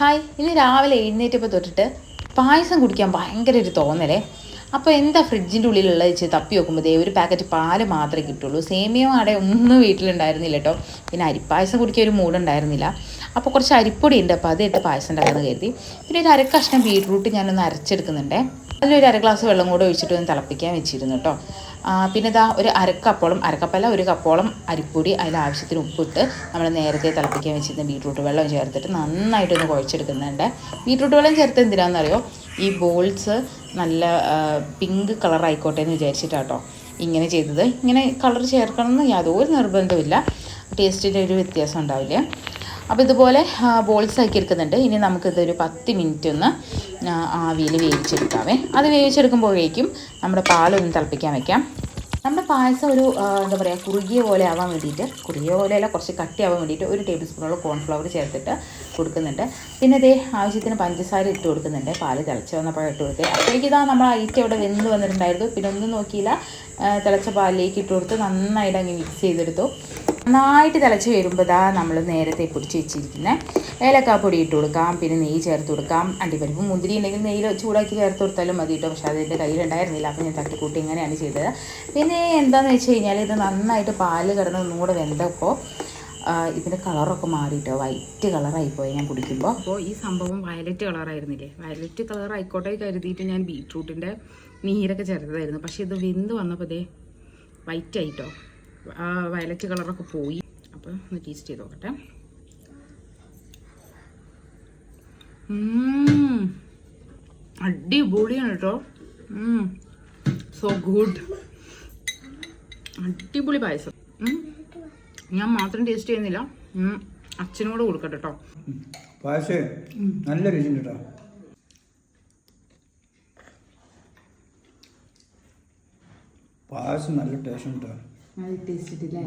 Hi ഇന്ന് രാവിലെ എഴുന്നേറ്റപ്പോൾ തൊട്ടിട്ട് പായസം കുടിക്കാൻ ഭയങ്കര ഒരു തോന്നലേ. അപ്പോൾ എന്താ ഫ്രിഡ്ജിന്റെ ഉള്ളിലുള്ള വെച്ച് തപ്പി നോക്കുമ്പോൾ ഒരു പാക്കറ്റ് പാൽ മാത്രമേ കിട്ടുള്ളൂ. സേമിയോ അവിടെ ഒന്നും വീട്ടിലുണ്ടായിരുന്നില്ല കേട്ടോ. പിന്നെ അരിപ്പായസം കുടിക്കാൻ ഒരു മൂടുണ്ടായിരുന്നില്ല അപ്പോൾ കുറച്ച് അരിപ്പൊടി ഉണ്ട്. അപ്പോൾ അത് ഇട്ട് പായസം ഉണ്ടാക്കാമെന്ന് കരുതി. പിന്നെ ഒരു അര കഷ്ണം ബീട്രൂട്ട് ഞാനൊന്ന് അരച്ചെടുക്കുന്നുണ്ടേ. അതിലൊരു അര ഗ്ലാസ് വെള്ളം കൂടെ ഒഴിച്ചിട്ട് ഒന്ന് തിളപ്പിക്കാൻ വെച്ചിരുന്നു കേട്ടോ പിന്നെ ഇതാ ഒരു അരക്കപ്പോളം അരക്കപ്പല്ല ഒരു കപ്പോളം അരിപ്പൊടി അതിൽ ആവശ്യത്തിന് ഉപ്പിട്ട് നമ്മൾ നേരത്തെ തിളപ്പിക്കാൻ വെച്ചിരുന്ന ബീട്രൂട്ട് വെള്ളം ചേർത്തിട്ട് നന്നായിട്ടൊന്ന് കുഴച്ചെടുക്കുന്നുണ്ട്. ബീട്രൂട്ട് വെള്ളം ചേർത്ത് എന്തിനാണെന്നറിയോ ഈ ബോൾസ് നല്ല പിങ്ക് കളർ ആയിക്കോട്ടെ എന്ന് വിചാരിച്ചിട്ടാട്ടോ ഇങ്ങനെ ചെയ്തത്. ഇങ്ങനെ കളർ ചേർക്കണമെന്ന് യാതൊരു നിർബന്ധമില്ല ടേസ്റ്റിന്റെ ഒരു വ്യത്യാസം ഉണ്ടാവില്ല. അപ്പോൾ ഇതുപോലെ ബോൾസ് ആക്കി എടുക്കുന്നുണ്ട്. ഇനി നമുക്കിതൊരു പത്ത് മിനിറ്റ് ഒന്ന് ആവിയിൽ വേവിച്ചെടുക്കാവേ. അത് വേവിച്ചെടുക്കുമ്പോഴേക്കും നമ്മുടെ പാലൊന്ന് തിളപ്പിക്കാൻ വെക്കാം. നമ്മുടെ പായസം ഒരു എന്താ പറയുക കുറുകിയ പോലെ ആവാൻ വേണ്ടിയിട്ട് കുറുകിയ പോലെയല്ല കുറച്ച് കട്ടിയാവാൻ വേണ്ടിയിട്ട് ഒരു ടേബിൾ സ്പൂണോളം കോൺഫ്ലവർ ചേർത്തിട്ട് കൊടുക്കുന്നുണ്ട്. പിന്നെ ഇതേ ആവശ്യത്തിന് പഞ്ചസാര ഇട്ട് കൊടുക്കുന്നുണ്ട്. പാൽ തിളച്ച് വന്നപ്പോൾ ഇട്ട് കൊടുത്തേ. അപ്പോഴേക്ക് ഇതാ നമ്മൾ ഐറ്റം അവിടെ വെന്ത് വന്നിട്ടുണ്ടായിരുന്നു. പിന്നെ ഒന്നും നോക്കിയില്ല. തിളച്ച പാലിലേക്ക് ഇട്ട് കൊടുത്ത് നന്നായിട്ട് അങ്ങ് മിക്സ് ചെയ്തെടുത്തു. നന്നായിട്ട് തിളച്ച് വരുമ്പോൾ ഇതാ നമ്മൾ നേരത്തെ പൊടിച്ച് വെച്ചിരിക്കുന്ന. ഏലക്കാപ്പൊടി ഇട്ട് കൊടുക്കാം പിന്നെ നെയ്യ് ചേർത്ത് കൊടുക്കാം. അണ്ടിപ്പരിപ്പ് മുന്തിരി ഉണ്ടെങ്കിൽ നെയ്യ് ചൂടാക്കി ചേർത്ത് കൊടുത്താലും മതി കേട്ടോ പക്ഷേ അതെന്റെ കയ്യിലുണ്ടായിരുന്നില്ല അപ്പോൾ ഞാൻ തട്ടിക്കൂട്ടി ഇങ്ങനെയാണ് ചെയ്തത്. പിന്നെ എന്താണെന്ന് വെച്ച് കഴിഞ്ഞാൽ ഇത് നന്നായിട്ട് പാൽ കിടന്ന് ഒന്നുകൂടെ വെന്തപ്പോൾ ഇതിന്റെ കളറൊക്കെ മാറിയിട്ടോ വൈറ്റ് കളറായിപ്പോയി ഞാൻ കുടിക്കുമ്പോൾ. അപ്പോൾ ഈ സംഭവം വയലറ്റ് കളറായിരുന്നില്ലേ? വയലറ്റ് കളർ ആയിക്കോട്ടെ കരുതിയിട്ട് ഞാൻ ബീട്രൂട്ടിന്റെ നീരൊക്കെ ചേർത്തതായിരുന്നു. പക്ഷേ ഇത് വെന്ത് വന്നപ്പോൾ ഇതേ വൈറ്റ് ആയിട്ടോ വയലറ്റ് കളറൊക്കെ പോയി. അപ്പോൾ ഒന്ന് ടേസ്റ്റ് ചെയ്ത് നോക്കട്ടെ. അടിപൊളിയാണ് കേട്ടോ സോ ഗുഡ് അടിപൊളി പായസം. ഞാൻ മാത്രം ടേസ്റ്റ് ചെയ്യുന്നില്ല. അച്ഛനോട് കൊടുക്കട്ടെ കേട്ടോ പായസേ നല്ല രുചിയുണ്ട് കേട്ടോ പായസം നല്ല ടേസ്റ്റ് ഉണ്ട് ടേസ്റ്റ് ഇട്ടില്ലേ